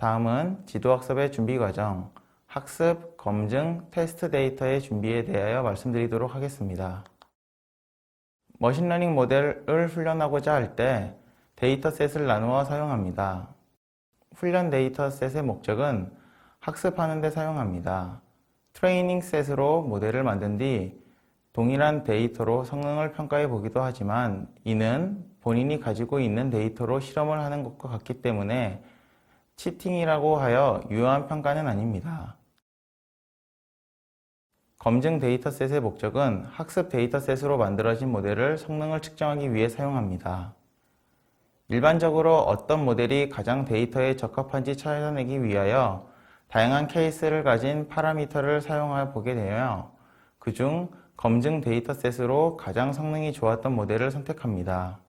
다음은 지도학습의 준비 과정, 학습, 검증, 테스트 데이터의 준비에 대하여 말씀드리도록 하겠습니다. 머신러닝 모델을 훈련하고자 할 때 데이터셋을 나누어 사용합니다. 훈련 데이터셋의 목적은 학습하는 데 사용합니다. 트레이닝 셋으로 모델을 만든 뒤 동일한 데이터로 성능을 평가해 보기도 하지만 이는 본인이 가지고 있는 데이터로 실험을 하는 것과 같기 때문에 치팅이라고 하여 유효한 평가는 아닙니다. 검증 데이터셋의 목적은 학습 데이터셋으로 만들어진 모델을 성능을 측정하기 위해 사용합니다. 일반적으로 어떤 모델이 가장 데이터에 적합한지 찾아내기 위하여 다양한 케이스를 가진 파라미터를 사용해 보게 되며 그중 검증 데이터셋으로 가장 성능이 좋았던 모델을 선택합니다.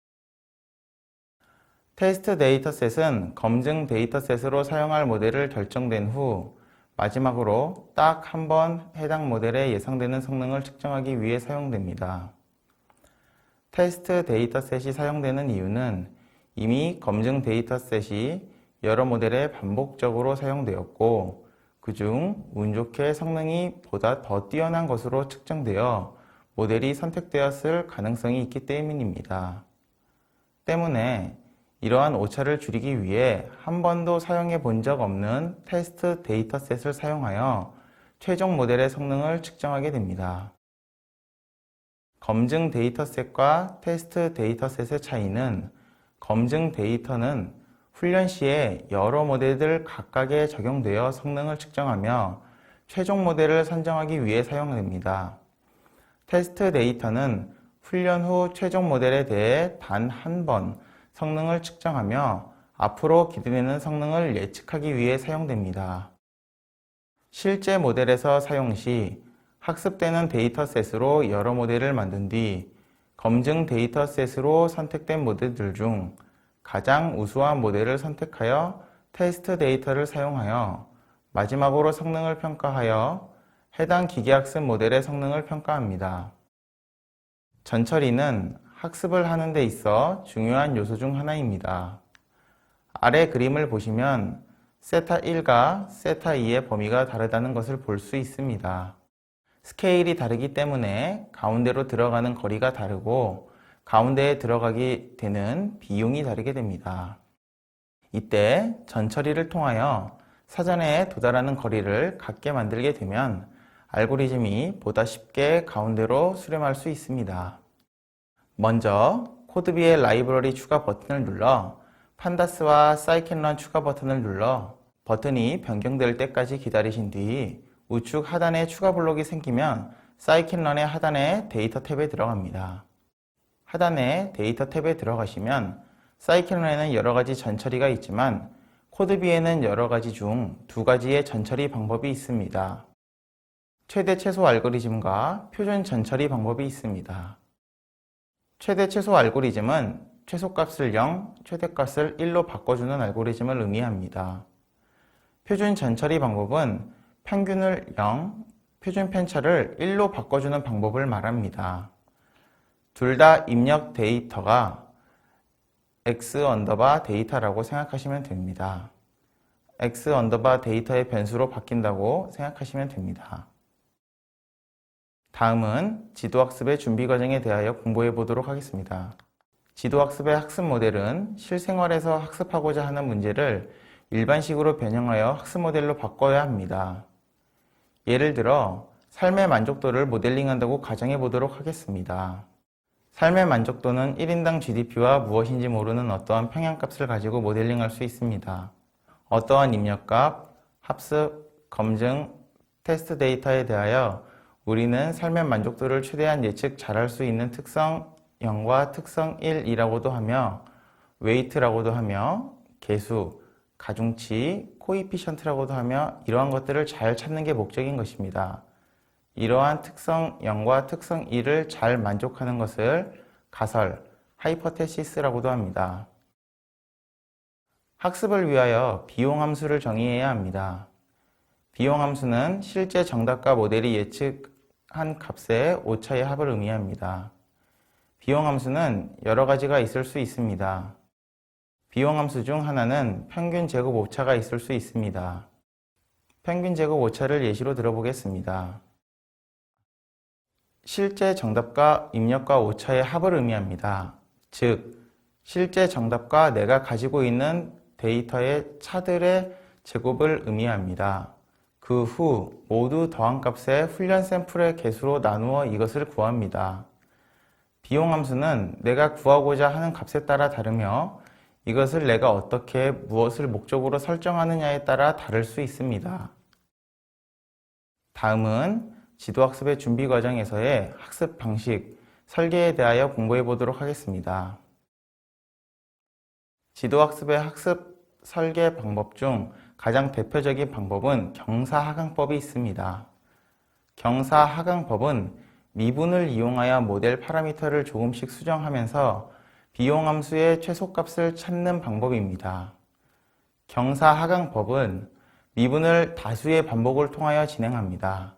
테스트 데이터셋은 검증 데이터셋으로 사용할 모델을 결정된 후 마지막으로 딱 한 번 해당 모델에 예상되는 성능을 측정하기 위해 사용됩니다. 테스트 데이터셋이 사용되는 이유는 이미 검증 데이터셋이 여러 모델에 반복적으로 사용되었고 그중 운 좋게 성능이 보다 더 뛰어난 것으로 측정되어 모델이 선택되었을 가능성이 있기 때문입니다. 때문에 이러한 오차를 줄이기 위해 한 번도 사용해 본 적 없는 테스트 데이터셋을 사용하여 최종 모델의 성능을 측정하게 됩니다. 검증 데이터셋과 테스트 데이터셋의 차이는 검증 데이터는 훈련 시에 여러 모델들 각각에 적용되어 성능을 측정하며 최종 모델을 선정하기 위해 사용됩니다. 테스트 데이터는 훈련 후 최종 모델에 대해 단 한 번 성능을 측정하며 앞으로 기대되는 성능을 예측하기 위해 사용됩니다. 실제 모델에서 사용 시 학습되는 데이터셋으로 여러 모델을 만든 뒤 검증 데이터셋으로 선택된 모델들 중 가장 우수한 모델을 선택하여 테스트 데이터를 사용하여 마지막으로 성능을 평가하여 해당 기계학습 모델의 성능을 평가합니다. 전처리는 학습을 하는 데 있어 중요한 요소 중 하나입니다. 아래 그림을 보시면 세타 1과 세타 2의 범위가 다르다는 것을 볼 수 있습니다. 스케일이 다르기 때문에 가운데로 들어가는 거리가 다르고 가운데에 들어가게 되는 비용이 다르게 됩니다. 이때 전처리를 통하여 사전에 도달하는 거리를 같게 만들게 되면 알고리즘이 보다 쉽게 가운데로 수렴할 수 있습니다. 먼저 코드비의 라이브러리 추가 버튼을 눌러 판다스와 사이켄런 추가 버튼을 눌러 버튼이 변경될 때까지 기다리신 뒤 우측 하단에 추가 블록이 생기면 사이켄런의 하단에 데이터 탭에 들어갑니다. 하단에 데이터 탭에 들어가시면 사이켄런에는 여러 가지 전처리가 있지만 코드비에는 여러 가지 중 두 가지의 전처리 방법이 있습니다. 최대 최소 알고리즘과 표준 전처리 방법이 있습니다. 최대 최소 알고리즘은 최소값을 0, 최대값을 1로 바꿔주는 알고리즘을 의미합니다. 표준 전처리 방법은 평균을 0, 표준 편차를 1로 바꿔주는 방법을 말합니다. 둘 다 입력 데이터가 x 언더바 데이터라고 생각하시면 됩니다. x 언더바 데이터의 변수로 바뀐다고 생각하시면 됩니다. 다음은 지도학습의 준비 과정에 대하여 공부해 보도록 하겠습니다. 지도학습의 학습 모델은 실생활에서 학습하고자 하는 문제를 일반식으로 변형하여 학습 모델로 바꿔야 합니다. 예를 들어 삶의 만족도를 모델링한다고 가정해 보도록 하겠습니다. 삶의 만족도는 1인당 GDP와 무엇인지 모르는 어떠한 평양값을 가지고 모델링할 수 있습니다. 어떠한 입력값, 학습, 검증, 테스트 데이터에 대하여 우리는 삶의 만족도를 최대한 예측 잘할 수 있는 특성 0과 특성 1이라고도 하며 웨이트라고도 하며 개수, 가중치, 코이피션트라고도 하며 이러한 것들을 잘 찾는 게 목적인 것입니다. 이러한 특성 0과 특성 1을 잘 만족하는 것을 가설, 하이퍼테시스라고도 합니다. 학습을 위하여 비용 함수를 정의해야 합니다. 비용 함수는 실제 정답과 모델이 예측 한 값의 오차의 합을 의미합니다. 비용 함수는 여러 가지가 있을 수 있습니다. 비용 함수 중 하나는 평균 제곱 오차가 있을 수 있습니다. 평균 제곱 오차를 예시로 들어보겠습니다. 실제 정답과 입력과 오차의 합을 의미합니다. 즉, 실제 정답과 내가 가지고 있는 데이터의 차들의 제곱을 의미합니다. 그 후 모두 더한 값의 훈련 샘플의 개수로 나누어 이것을 구합니다. 비용 함수는 내가 구하고자 하는 값에 따라 다르며 이것을 내가 어떻게 무엇을 목적으로 설정하느냐에 따라 다를 수 있습니다. 다음은 지도학습의 준비 과정에서의 학습 방식, 설계에 대하여 공부해 보도록 하겠습니다. 지도학습의 학습 설계 방법 중 가장 대표적인 방법은 경사하강법이 있습니다. 경사하강법은 미분을 이용하여 모델 파라미터를 조금씩 수정하면서 비용 함수의 최소값을 찾는 방법입니다. 경사하강법은 미분을 다수의 반복을 통하여 진행합니다.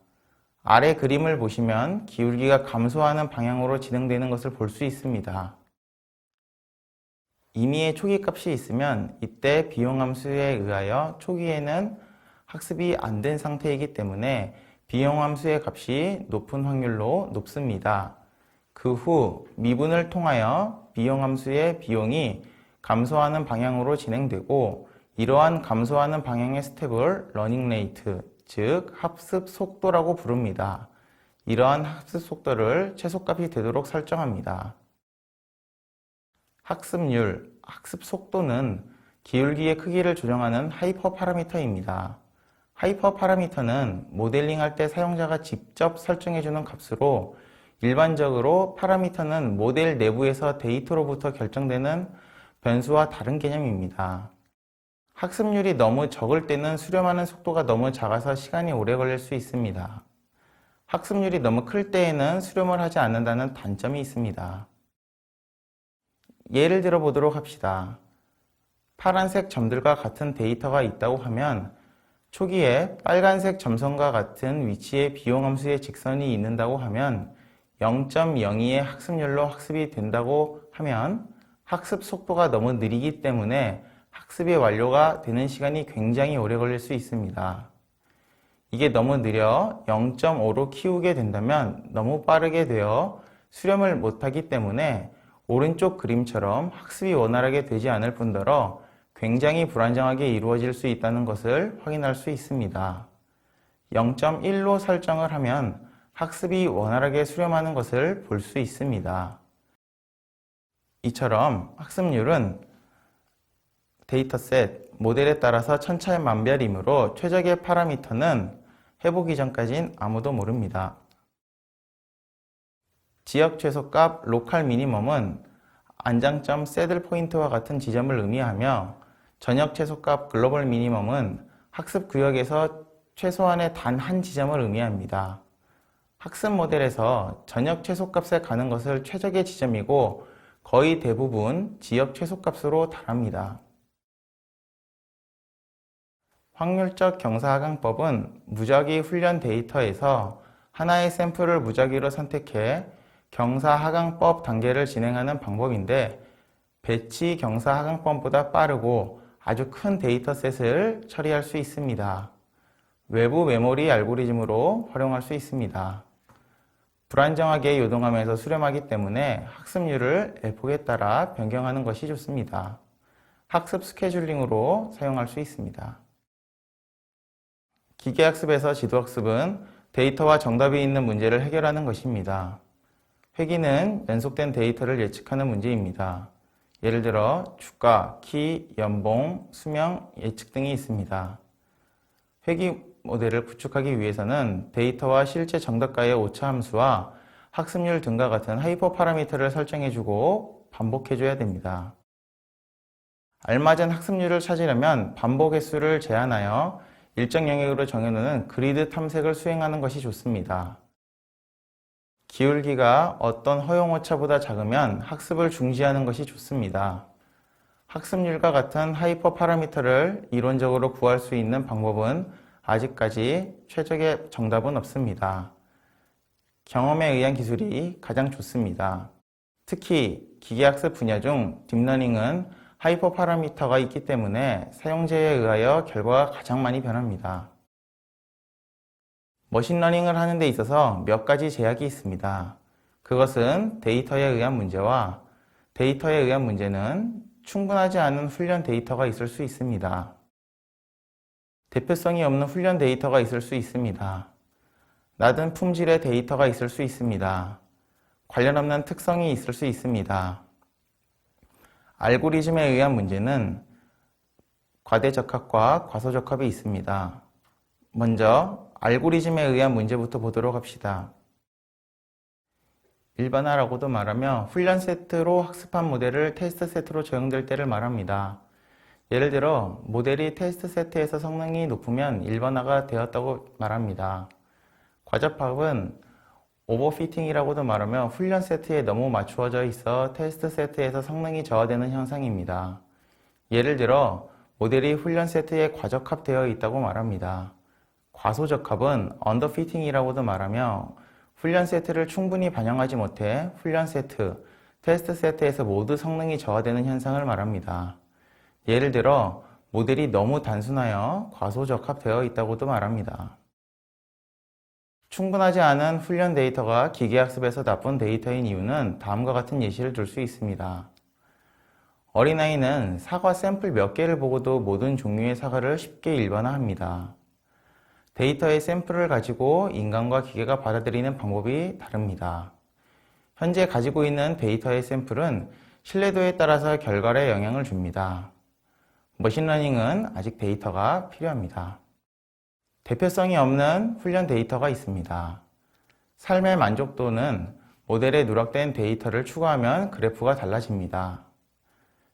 아래 그림을 보시면 기울기가 감소하는 방향으로 진행되는 것을 볼 수 있습니다. 임의의 초기 값이 있으면 이때 비용 함수에 의하여 초기에는 학습이 안 된 상태이기 때문에 비용 함수의 값이 높은 확률로 높습니다. 그 후 미분을 통하여 비용 함수의 비용이 감소하는 방향으로 진행되고 이러한 감소하는 방향의 스텝을 러닝 레이트, 즉 학습 속도라고 부릅니다. 이러한 학습 속도를 최소값이 되도록 설정합니다. 학습률, 학습 속도는 기울기의 크기를 조정하는 하이퍼 파라미터입니다. 하이퍼 파라미터는 모델링 할 때 사용자가 직접 설정해주는 값으로 일반적으로 파라미터는 모델 내부에서 데이터로부터 결정되는 변수와 다른 개념입니다. 학습률이 너무 적을 때는 수렴하는 속도가 너무 작아서 시간이 오래 걸릴 수 있습니다. 학습률이 너무 클 때에는 수렴을 하지 않는다는 단점이 있습니다. 예를 들어 보도록 합시다. 파란색 점들과 같은 데이터가 있다고 하면 초기에 빨간색 점선과 같은 위치에 비용 함수의 직선이 있는다고 하면 0.02의 학습률로 학습이 된다고 하면 학습 속도가 너무 느리기 때문에 학습이 완료가 되는 시간이 굉장히 오래 걸릴 수 있습니다. 이게 너무 느려 0.5로 키우게 된다면 너무 빠르게 되어 수렴을 못하기 때문에 오른쪽 그림처럼 학습이 원활하게 되지 않을 뿐더러 굉장히 불안정하게 이루어질 수 있다는 것을 확인할 수 있습니다. 0.1로 설정을 하면 학습이 원활하게 수렴하는 것을 볼 수 있습니다. 이처럼 학습률은 데이터셋, 모델에 따라서 천차만별이므로 최적의 파라미터는 해보기 전까진 아무도 모릅니다. 지역 최소값 로컬 미니멈은 안장점 새들 포인트와 같은 지점을 의미하며 전역 최소값 글로벌 미니멈은 학습 구역에서 최소한의 단 한 지점을 의미합니다. 학습 모델에서 전역 최소값에 가는 것을 최적의 지점이고 거의 대부분 지역 최소값으로 달합니다. 확률적 경사하강법은 무작위 훈련 데이터에서 하나의 샘플을 무작위로 선택해 경사하강법 단계를 진행하는 방법인데 배치 경사하강법보다 빠르고 아주 큰 데이터셋을 처리할 수 있습니다. 외부 메모리 알고리즘으로 활용할 수 있습니다. 불안정하게 요동하면서 수렴하기 때문에 학습률을 F에 따라 변경하는 것이 좋습니다. 학습 스케줄링으로 사용할 수 있습니다. 기계학습에서 지도학습은 데이터와 정답이 있는 문제를 해결하는 것입니다. 회기는 연속된 데이터를 예측하는 문제입니다. 예를 들어 주가, 키, 연봉, 수명, 예측 등이 있습니다. 회기 모델을 구축하기 위해서는 데이터와 실제 정답과의 오차 함수와 학습률 등과 같은 하이퍼 파라미터를 설정해주고 반복해줘야 됩니다. 알맞은 학습률을 찾으려면 반복 횟수를 제한하여 일정 영역으로 정해놓는 그리드 탐색을 수행하는 것이 좋습니다. 기울기가 어떤 허용 오차보다 작으면 학습을 중지하는 것이 좋습니다. 학습률과 같은 하이퍼 파라미터를 이론적으로 구할 수 있는 방법은 아직까지 최적의 정답은 없습니다. 경험에 의한 기술이 가장 좋습니다. 특히 기계학습 분야 중 딥러닝은 하이퍼 파라미터가 있기 때문에 사용자에 의하여 결과가 가장 많이 변합니다. 머신러닝을 하는 데 있어서 몇 가지 제약이 있습니다. 그것은 데이터에 의한 문제와 데이터에 의한 문제는 충분하지 않은 훈련 데이터가 있을 수 있습니다. 대표성이 없는 훈련 데이터가 있을 수 있습니다. 낮은 품질의 데이터가 있을 수 있습니다. 관련 없는 특성이 있을 수 있습니다. 알고리즘에 의한 문제는 과대적합과 과소적합이 있습니다. 먼저 알고리즘에 의한 문제부터 보도록 합시다. 일반화라고도 말하며 훈련 세트로 학습한 모델을 테스트 세트로 적용될 때를 말합니다. 예를 들어 모델이 테스트 세트에서 성능이 높으면 일반화가 되었다고 말합니다. 과접합은 오버피팅이라고도 말하며 훈련 세트에 너무 맞추어져 있어 테스트 세트에서 성능이 저하되는 현상입니다. 예를 들어 모델이 훈련 세트에 과적합되어 있다고 말합니다. 과소적합은 언더피팅이라고도 말하며 훈련 세트를 충분히 반영하지 못해 훈련 세트, 테스트 세트에서 모두 성능이 저하되는 현상을 말합니다. 예를 들어 모델이 너무 단순하여 과소적합되어 있다고도 말합니다. 충분하지 않은 훈련 데이터가 기계학습에서 나쁜 데이터인 이유는 다음과 같은 예시를 들 수 있습니다. 어린아이는 사과 샘플 몇 개를 보고도 모든 종류의 사과를 쉽게 일반화합니다. 데이터의 샘플을 가지고 인간과 기계가 받아들이는 방법이 다릅니다. 현재 가지고 있는 데이터의 샘플은 신뢰도에 따라서 결과에 영향을 줍니다. 머신러닝은 아직 데이터가 필요합니다. 대표성이 없는 훈련 데이터가 있습니다. 삶의 만족도는 모델에 누락된 데이터를 추가하면 그래프가 달라집니다.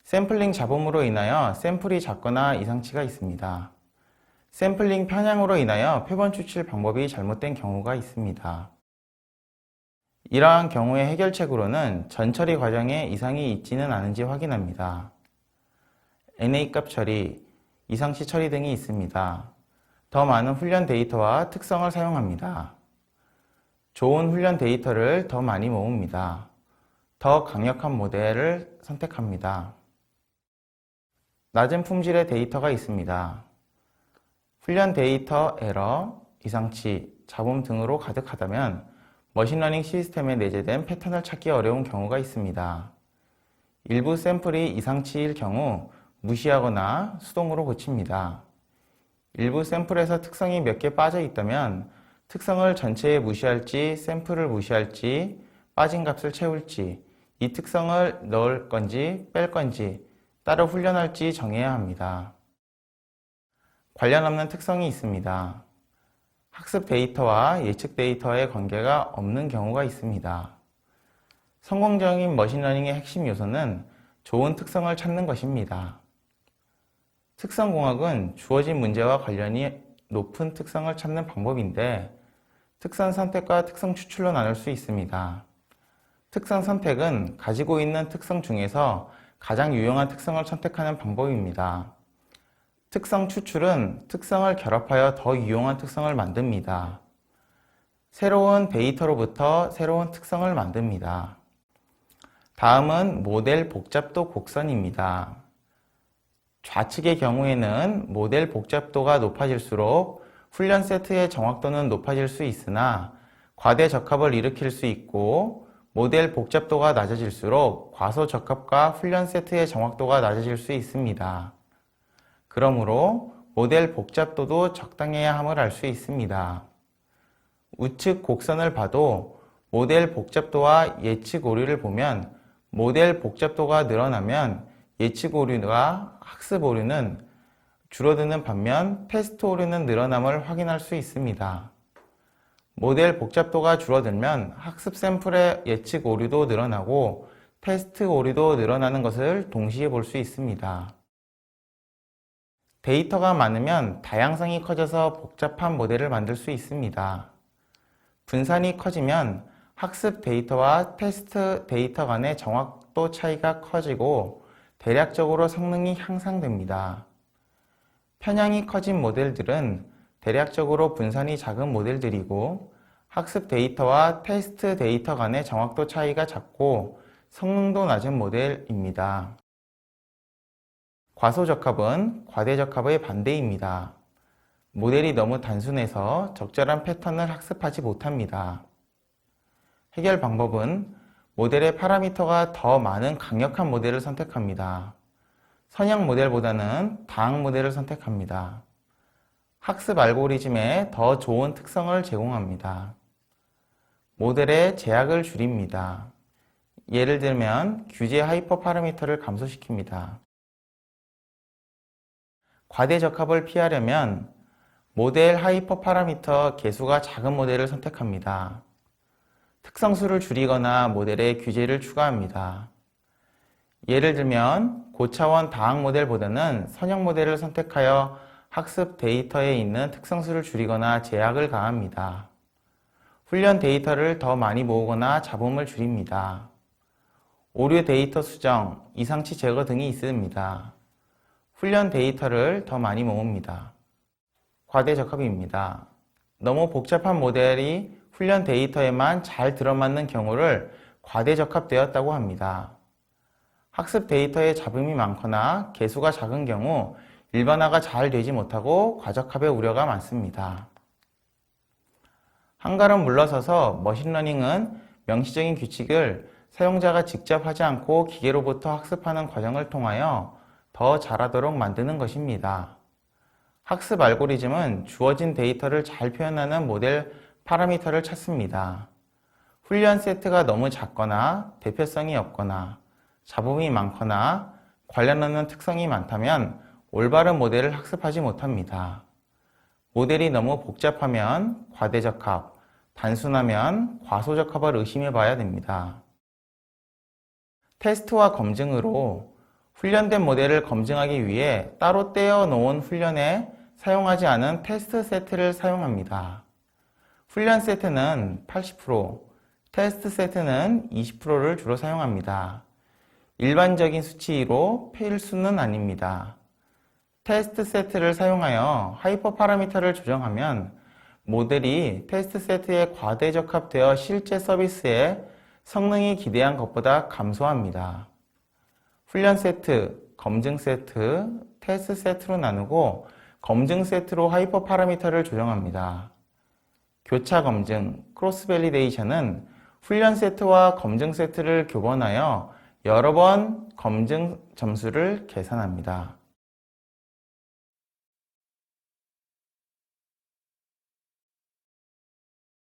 샘플링 잡음으로 인하여 샘플이 작거나 이상치가 있습니다. 샘플링 편향으로 인하여 표본 추출 방법이 잘못된 경우가 있습니다. 이러한 경우의 해결책으로는 전처리 과정에 이상이 있지는 않은지 확인합니다. NA값 처리, 이상치 처리 등이 있습니다. 더 많은 훈련 데이터와 특성을 사용합니다. 좋은 훈련 데이터를 더 많이 모읍니다. 더 강력한 모델을 선택합니다. 낮은 품질의 데이터가 있습니다. 훈련 데이터 에러, 이상치, 잡음 등으로 가득하다면 머신러닝 시스템에 내재된 패턴을 찾기 어려운 경우가 있습니다. 일부 샘플이 이상치일 경우 무시하거나 수동으로 고칩니다. 일부 샘플에서 특성이 몇 개 빠져 있다면 특성을 전체에 무시할지 샘플을 무시할지 빠진 값을 채울지 이 특성을 넣을 건지 뺄 건지 따로 훈련할지 정해야 합니다. 관련 없는 특성이 있습니다. 학습 데이터와 예측 데이터의 관계가 없는 경우가 있습니다. 성공적인 머신러닝의 핵심 요소는 좋은 특성을 찾는 것입니다. 특성공학은 주어진 문제와 관련이 높은 특성을 찾는 방법인데 특성 선택과 특성 추출로 나눌 수 있습니다. 특성 선택은 가지고 있는 특성 중에서 가장 유용한 특성을 선택하는 방법입니다. 특성 추출은 특성을 결합하여 더 유용한 특성을 만듭니다. 새로운 데이터로부터 새로운 특성을 만듭니다. 다음은 모델 복잡도 곡선입니다. 좌측의 경우에는 모델 복잡도가 높아질수록 훈련 세트의 정확도는 높아질 수 있으나 과대 적합을 일으킬 수 있고 모델 복잡도가 낮아질수록 과소 적합과 훈련 세트의 정확도가 낮아질 수 있습니다. 그러므로 모델 복잡도도 적당해야 함을 알 수 있습니다. 우측 곡선을 봐도 모델 복잡도와 예측 오류를 보면 모델 복잡도가 늘어나면 예측 오류가 학습 오류는 줄어드는 반면 테스트 오류는 늘어남을 확인할 수 있습니다. 모델 복잡도가 줄어들면 학습 샘플의 예측 오류도 늘어나고 테스트 오류도 늘어나는 것을 동시에 볼 수 있습니다. 데이터가 많으면 다양성이 커져서 복잡한 모델을 만들 수 있습니다. 분산이 커지면 학습 데이터와 테스트 데이터 간의 정확도 차이가 커지고 대략적으로 성능이 향상됩니다. 편향이 커진 모델들은 대략적으로 분산이 작은 모델들이고 학습 데이터와 테스트 데이터 간의 정확도 차이가 작고 성능도 낮은 모델입니다. 과소적합은 과대적합의 반대입니다. 모델이 너무 단순해서 적절한 패턴을 학습하지 못합니다. 해결 방법은 모델의 파라미터가 더 많은 강력한 모델을 선택합니다. 선형 모델보다는 다항 모델을 선택합니다. 학습 알고리즘에 더 좋은 특성을 제공합니다. 모델의 제약을 줄입니다. 예를 들면 규제 하이퍼 파라미터를 감소시킵니다. 과대적합을 피하려면 모델 하이퍼 파라미터 개수가 작은 모델을 선택합니다. 특성수를 줄이거나 모델에 규제를 추가합니다. 예를 들면 고차원 다항 모델보다는 선형 모델을 선택하여 학습 데이터에 있는 특성수를 줄이거나 제약을 가합니다. 훈련 데이터를 더 많이 모으거나 잡음을 줄입니다. 오류 데이터 수정, 이상치 제거 등이 있습니다. 훈련 데이터를 더 많이 모읍니다. 과대 적합입니다. 너무 복잡한 모델이 훈련 데이터에만 잘 들어맞는 경우를 과대 적합되었다고 합니다. 학습 데이터에 잡음이 많거나 개수가 작은 경우 일반화가 잘 되지 못하고 과적합의 우려가 많습니다. 한 걸음 물러서서 머신러닝은 명시적인 규칙을 사용자가 직접 하지 않고 기계로부터 학습하는 과정을 통하여 더 잘하도록 만드는 것입니다. 학습 알고리즘은 주어진 데이터를 잘 표현하는 모델 파라미터를 찾습니다. 훈련 세트가 너무 작거나 대표성이 없거나 잡음이 많거나 관련하는 특성이 많다면 올바른 모델을 학습하지 못합니다. 모델이 너무 복잡하면 과대적합, 단순하면 과소적합을 의심해 봐야 됩니다. 테스트와 검증으로 훈련된 모델을 검증하기 위해 따로 떼어 놓은 훈련에 사용하지 않은 테스트 세트를 사용합니다. 훈련 세트는 80%, 테스트 세트는 20%를 주로 사용합니다. 일반적인 수치로 필수는 아닙니다. 테스트 세트를 사용하여 하이퍼 파라미터를 조정하면 모델이 테스트 세트에 과대적합되어 실제 서비스에 성능이 기대한 것보다 감소합니다. 훈련 세트, 검증 세트, 테스트 세트로 나누고 검증 세트로 하이퍼 파라미터를 조정합니다. 교차 검증, 크로스 밸리데이션은 훈련 세트와 검증 세트를 교번하여 여러 번 검증 점수를 계산합니다.